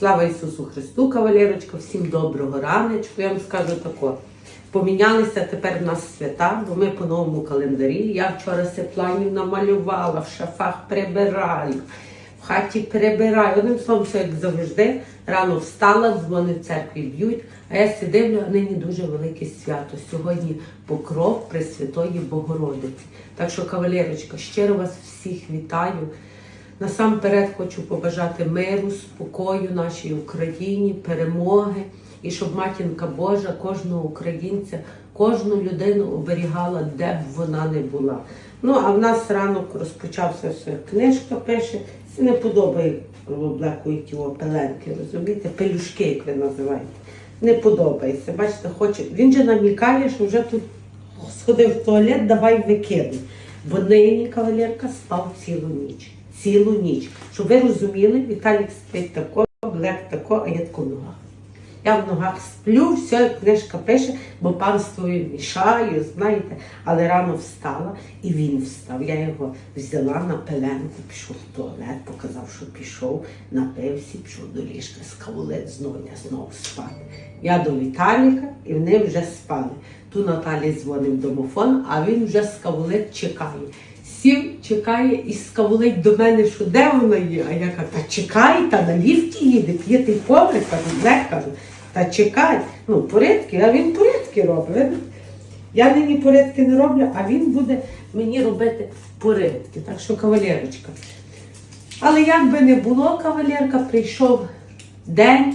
Слава Ісусу Христу, кавалерочка, всім доброго раночку. Я вам скажу тако. Помінялися тепер в нас свята, бо ми по новому календарі. Я вчора се планів намалювала, в шафах прибираю, в хаті прибираю. Одним словом, все як завжди. Рано встала, дзвони в церкві б'ють. А я си дивлю, а нині дуже велике свято. Сьогодні покров Пресвятої Богородиці. Так що, кавалерочка, щиро вас всіх вітаю. Насамперед хочу побажати миру, спокою нашій Україні, перемоги і щоб матінка Божа кожного українця, кожну людину оберігала, де б вона не була. Ну а в нас ранок розпочався все. Книжка пише, це не подобає облекують його пеленки, розумієте, пелюшки, як ви називаєте. Не подобається. Бачите, хоче. Він же намікає, що вже тут сходив в туалет, давай викинуй. Бо нині кавалерка спав цілу ніч. Цілу ніч. Щоб ви розуміли, Віталік спить тако, Блек тако, а я тако в ногах. Я в ногах сплю, все, книжка пише, бо панствою мішаю, знаєте, але рано встала і він встав. Я його взяла на пеленку, пішов в туалет, показав, що пішов, напився, пішов до ліжка, скавулет знову, я знову спати. Я до Віталіка і вони вже спали. Ту Наталі дзвонив домофон, а він вже скавулет чекає. Сів, чекає і скавулить до мене, що де вона є. А я кажу, та чекай, та на ліфті їде, п'ятий поверх, кажу, Блек, кажу, та чекай. Ну, порядки, а він порядки робить. Я нині порядки не роблю, а він буде мені робити порядки. Так що кавалерочка. Але як би не було, кавалерка, прийшов день,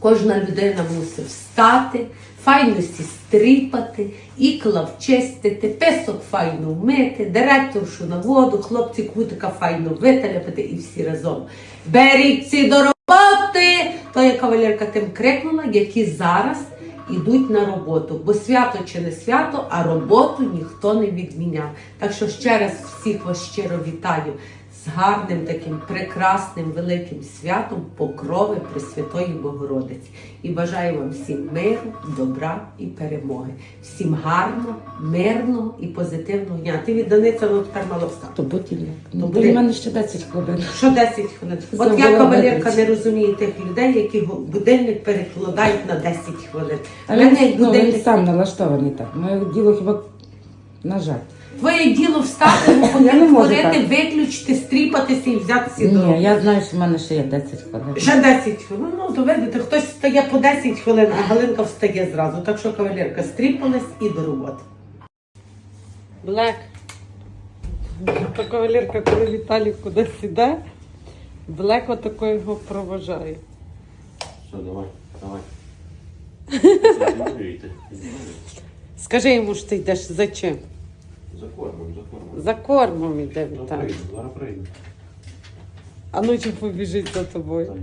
Кожна людина мусить встати, файно стріпати, ікла вчистити, песок файно вмити, директоршу на воду, хлопці кутика файно виталяпати і всі разом. Беріться до роботи! То я кавалерка тим крикнула, які зараз ідуть на роботу. Бо свято чи не свято, а роботу ніхто не відміняв. Так що ще раз всіх вас щиро вітаю з гарним таким прекрасним великим святом покрови Пресвятої Богородиці. І бажаю вам всім миру, добра і перемоги. Всім гарного, мирного і позитивного дня. Ти від Даниця ну, тепер мало встати. То. То Ну. У мене ще 10 хвилин. Що 10 хвилин? От я кавалерка не розумію тих людей, які будильник перекладають на 10 хвилин. А Мене ну, будильник сам налаштований так. Моє діло хіба нажати. Твоє діло встати, так. виключити, стріпатися і взятися до Ні, я знаю, що в мене ще є 10 хвилин. Ще 10 хвилин. Ну, то видите, хтось встає по 10 хвилин, а Галинка встає зразу. Так що кавалерка стріпалась і до роботи. Блек. То кавалерка, коли Віталій кудись іде, Блек отако його проважає. Все, давай, давай. Скажи йому, що ти йдеш за чим? За кормом, за кормом. За кормом Зараз Віталій. зараз прийду. А ну чи побіжить за тобою?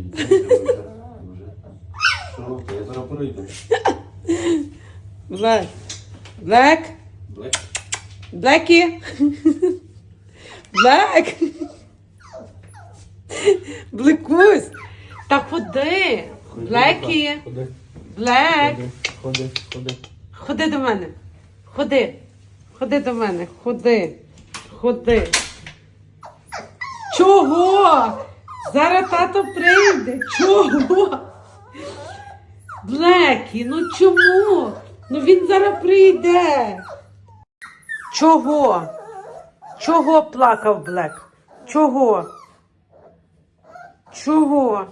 Що, я зараз прийду. Блек. Блек. Блек. Блекі. Блек. Блекусь. Та ходи. Блекі. Ходи, Блек. ходи, ходи. Ходи до мене. Ходи. Ходи до мене. Ходи. Ходи. Чого? Зараз тато прийде. Чого? Блекі, ну чому? Ну він зараз прийде. Чого? Чого плакав Блек? Чого? Чого?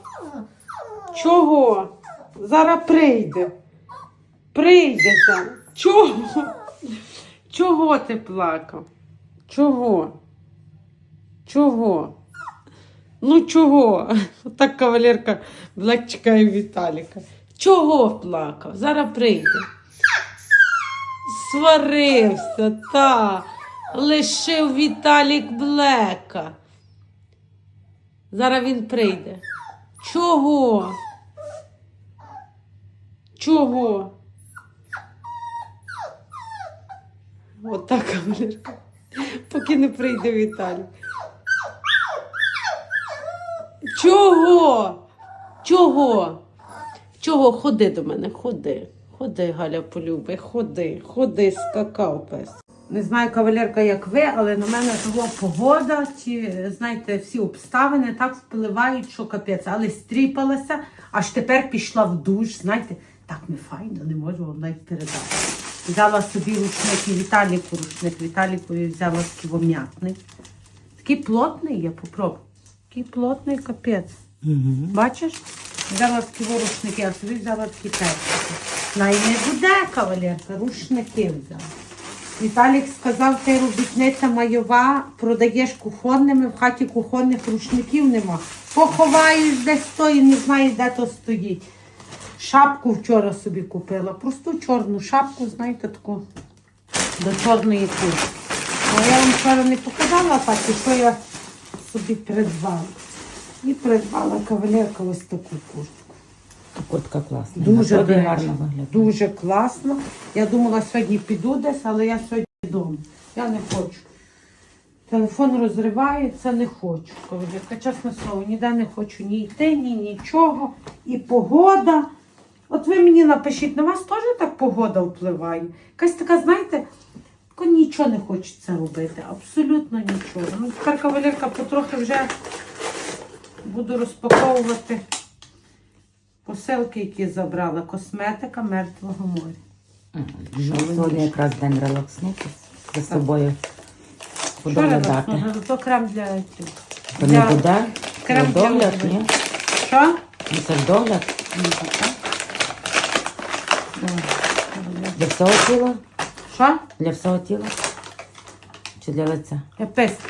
Чого? Зараз прийде. Прийде зараз. Чого? Чого ти плакав? Чого? Чого? Ну чого? Так кавалерка Блек чекає Віталіка. Чого плакав? Зараз прийде. Сварився, та. Лишив Віталік Блека. Зараз він прийде. Чого? Чого? Отак, кавалерка. Поки не прийде Віталій. Чого? Чого? Чого? Ходи до мене, ходи. Ходи, Галя полюби, ходи, ходи, скакав пес. Не знаю, кавалерка, як ви, але на мене того погода, ті, знаєте, всі обставини так впливають, що капець. Але стріпалася, аж тепер пішла в душ. Знаєте, так не файно, не можу вам навіть передати. Взяла собі рушник і Віталіку рушник. Віталіку взяла сківом'ятний. Такий плотний, я попробую. Такий плотний капець. Бачиш? Взяла такі рушники, а собі взяла такі персики. Най не буде, кавалерка, рушники взяла. Віталік сказав, ти робітниця майова, продаєш кухонними, в хаті кухонних рушників нема. Поховаєш десь то і не знаєш, де то стоїть. Шапку вчора собі купила. Просту чорну шапку, знаєте, таку до чорної куртки. Ну, я вам вчора не показала так, і що я собі придбала. І придбала кавалерка ось таку куртку. Куртка класна. Дуже Насправді гарно виглядає. Дуже класно. Я думала, сьогодні піду десь, але я сьогодні вдома. Я не хочу. Телефон розривається, не хочу. Кавалерка, чесне слово, ніде не хочу ні йти, ні нічого. І погода. От ви мені напишіть, на вас теж так погода впливає. Якась така, знаєте, нічого не хочеться робити. Абсолютно нічого. Ну, тепер кавалерка потрохи вже буду розпаковувати посилки, які забрала. Косметика мертвого моря. Ну, Сьогодні якраз день релакснутися за собою подоглядати. Ну, То крем для. То не буде? Крем Для догляд, ні? Що? Ну, Це ж догляд Ну, так, так. Для всього тіла? Що? Для всього тіла? Чи для лиця? Для писка.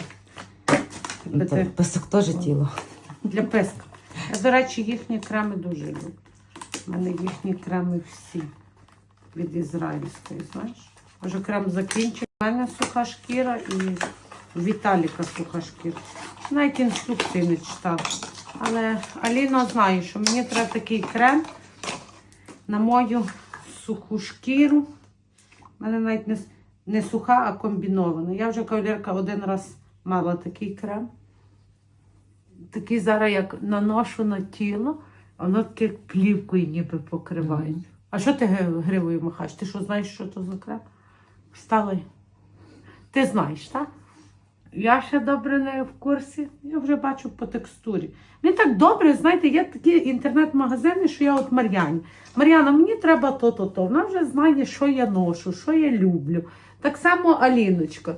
Ну, то Писок теж тіло. Для писка. Я, до речі, їхні креми дуже люблю. У мене їхні креми всі від ізраїльської, знаєш. Може, крем закінчив. У мене суха шкіра і Віталіка суха шкіра. Навіть інструкції не читала. Але Аліна знає, що мені треба такий крем на мою суху шкіру. У мене навіть не, не суха, а комбінована. Я вже кавалерка один раз мала такий крем. Такий зараз як наношу на тіло, а воно таке плівкою ніби покриває. А що ти гривою махаєш? Ти що знаєш, що то за крем? Встала. й- Ти знаєш, так? Я ще добре не в курсі, я вже бачу по текстурі. Він так добре, знаєте, є такі інтернет-магазини, що я от Мар'яні. Мар'яна, мені треба то-то, то. Вона вже знає, що я ношу, що я люблю. Так само Аліночка,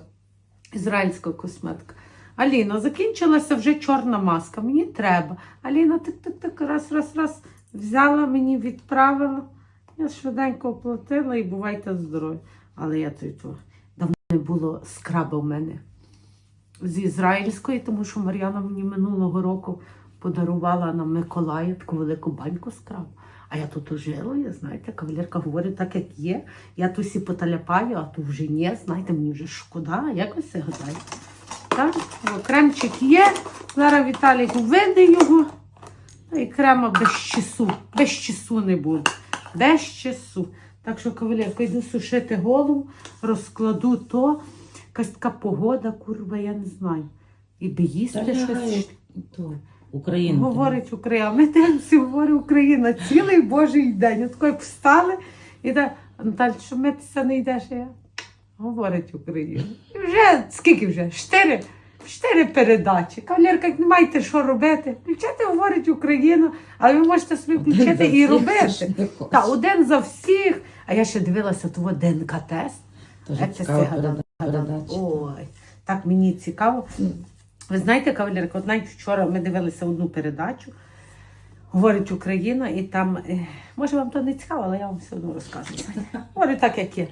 ізраїльська косметика. Аліна, закінчилася вже чорна маска, мені треба. Аліна, тик-тик-тик, раз, раз, раз, взяла мені, відправила. Я швиденько оплатила і бувайте здорові. Але я то давно не було скраба в мене з ізраїльської, тому що Мар'яна мені минулого року подарувала на Миколая таку велику баньку скрабу. А я тут жила, я знаєте, кавалерка говорить так, як є. Я тут всі поталяпаю, а тут вже ні, знаєте, мені вже шкода, якось це гадаю. Так, кремчик є. Зараз Віталік вийде його. І крема без часу. Без часу не буде. Без часу. Так що, кавалерка, йду сушити голову, розкладу то. Якась така погода, курва, я не знаю. І би їсти щось. То, Україна. Говорить Україна. Ми дивимося, говорить Україна цілий божий день. От як встали і так, Наталь, що митися не йдеш? Я? Говорить Україна. І вже скільки вже? Чотири? Чотири передачі. Кавалерка, як не маєте що робити. Включайте, говорить Україна, але ви можете собі включити і робити. Та один за всіх. А я ще дивилася того ДНК-тест. Дуже Як це цікава це гадала? переда- передача. Ой, так мені цікаво. Ви знаєте, кавалерка, от навіть вчора ми дивилися одну передачу, говорить Україна, і там, е, може вам то не цікаво, але я вам все одно розказую. Говорю так, як є.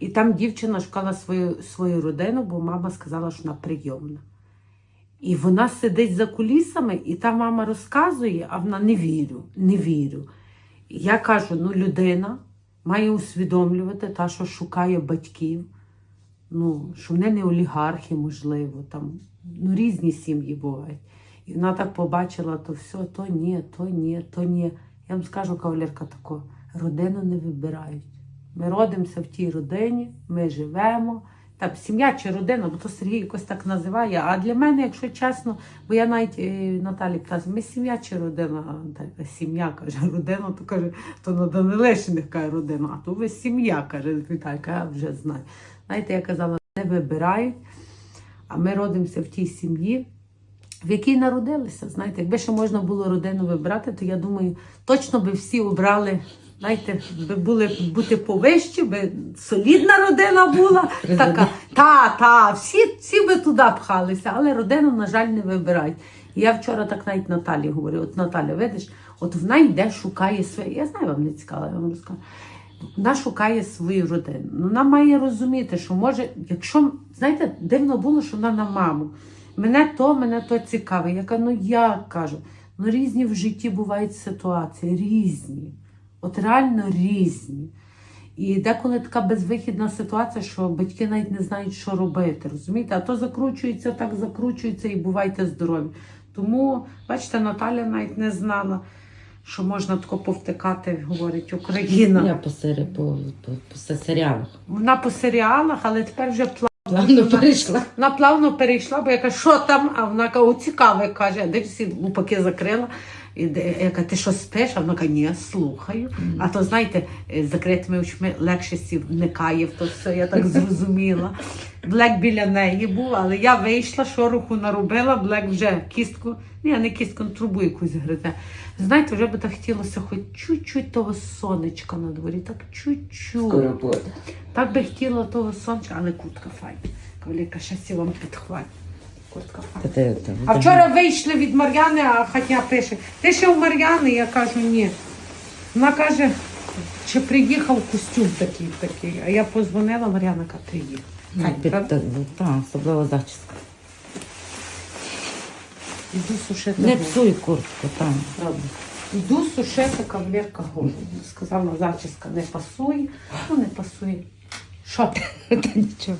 І там дівчина шукала свою, свою родину, бо мама сказала, що вона прийомна. І вона сидить за кулісами, і та мама розказує, а вона не вірю, не вірю. Я кажу: ну, людина має усвідомлювати та, що шукає батьків, ну, що вони не олігархи, можливо, там ну, різні сім'ї бувають. І вона так побачила, то все, то ні, то ні, то ні. Я вам скажу, кавалерка, тако, родину не вибирають. Ми родимося в тій родині, ми живемо. Там сім'я чи родина, бо то Сергій якось так називає. А для мене, якщо чесно, бо я навіть е, Наталі кажу, ми сім'я чи родина, А сім'я каже, родина, то каже, то на Данилешиних каже родина, а то ви сім'я, каже Віталька, я вже знаю. Знаєте, я казала не вибирають. А ми родимося в тій сім'ї, в якій народилися. Знаєте, якби ще можна було родину вибрати, то я думаю, точно би всі обрали. Знаєте, би були бути повищі, би солідна родина була. Така, та, та, всі, всі би туди пхалися, але родину, на жаль, не вибирають. І я вчора так навіть Наталі говорю: от Наталя, видиш, от вона йде, шукає своє. Я знаю, вам не цікаво, я вам розкажу. Вона шукає свою родину. Ну, Вона має розуміти, що може, якщо, знаєте, дивно було, що вона на маму. Мене то, мене то цікавить. Я кажу, ну як кажу, ну різні в житті бувають ситуації, різні. От реально різні. І деколи така безвихідна ситуація, що батьки навіть не знають, що робити. Розумієте? А то закручується, так закручується і бувайте здорові. Тому, бачите, Наталя навіть не знала, що можна тако повтикати, говорить Україна. Я по, сері, по, по, по серіалах. Вона по серіалах, але тепер вже плавно. Плавно перейшла. Вона плавно перейшла, бо я кажу, що там? А вона каже, о, цікаве, каже, де всі лупаки закрила. І де- я кажу, ти що спиш? А вона каже, ні, слухаю. А то, знаєте, е, з закритими очми легше сі вникає в то все, я так зрозуміла. Блек біля неї був, але я вийшла, шороху наробила, Блек вже кістку, ні, не кістку, трубу якусь гризе. Знаєте, вже би так хотілося хоч чуть-чуть того сонечка на дворі, так чуть-чуть. Скоро буде. Так би хотіла того сонця, але куртка файна. Каваліка, ще вам підхвалю. Куртка. Та ти- та- А вчора вийшли від Мар'яни, а Хатя пише, ти ще у Мар'яни? Я кажу, ні. Вона каже, чи приїхав костюм такий такий. А я позвонила, Мар'яна каже, приїхав. Ну, Хай, під- правда? та- ну, та, особливо зачіска. Іду сушити. Не голову. псуй куртку, там. Правда. Іду сушити кавалерка голову. Сказала, зачіска не пасує. Ну, не пасує. Що? Та нічого.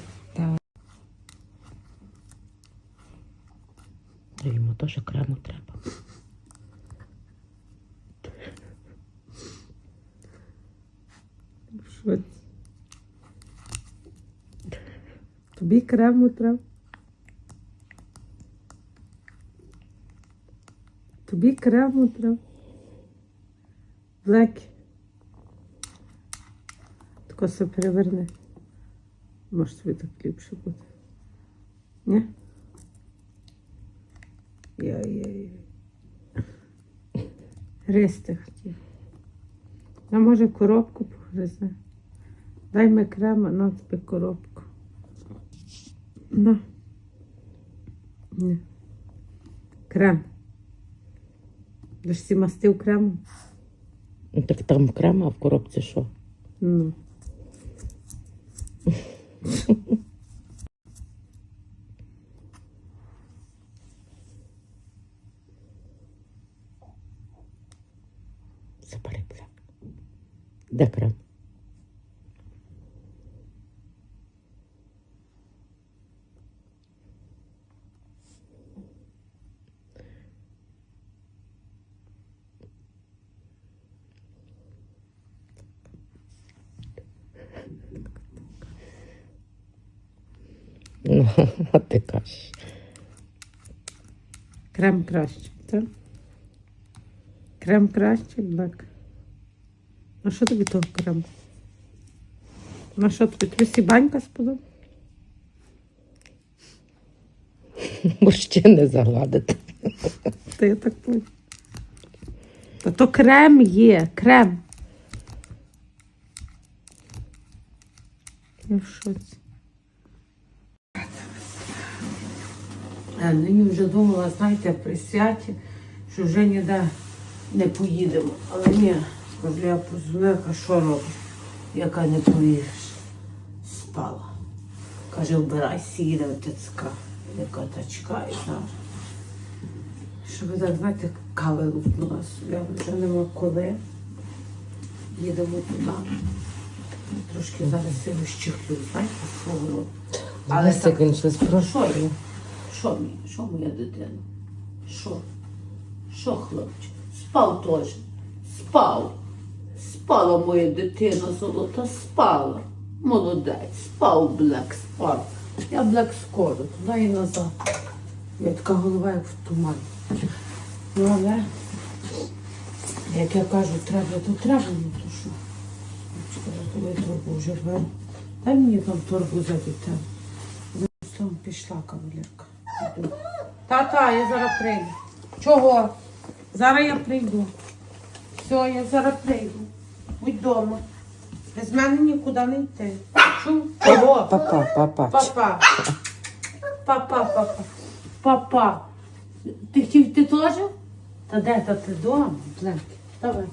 Та. Йому теж крему треба. Що? Тобі крему треба. Тобі крему треба. Блекі. Тако все переверни. Може тобі так ліпше буде. Ні? Гристи хотів. А може коробку погризе. Дай ми крема, на тобі коробку. На. Ні. Крем. Ти ж всі мастив кремом? Ну, Так там крем, а в коробці що? Ну. Забери бляк. Де крем? Ну, а ти кажеш. Крем краще, так? Крем краще, блек. А що тобі того крему? На що тобі? Тобі сібанька сподобала? Мужчини загладити. Та я так поняла. Та то крем є, крем. Я в шоці. Е, Нині вже думала, знаєте, при святі, що вже ніде не поїдемо. Але ні, кажу, я позвонила, що робиш? Яка не повіриш. Спала. Каже, вбирайся, їде в ТЦК. Яка тачка, і знаєш. Щоб так, знаєте, кави лупнула собі, вже нема коли. Їдемо туди. Трошки зараз я розчихлю, знаєте, свого. Але так- він щось я? Що мені? Що моя дитина? Що? Що, хлопчик? Спав теж. Спав. Спала моя дитина золота, спала. Молодець, спав Блек, спав. Я Блек скоро, туди і назад. Я така голова, як в тумані. Ну, але, як я кажу, треба, то треба, ну то що? Чекай, то я торбу вже рвем. Дай мені там торбу за дітей. Все, пішла кавалерка. Та-та, я зараз прийду. Чого? Зараз я прийду. Все, я зараз прийду. Будь вдома. Без мене нікуди не йти. Чув? Папа, папа. Папа. Папа, папа. Папа. Ти хотів ти теж? Та де та ти вдома? Давай.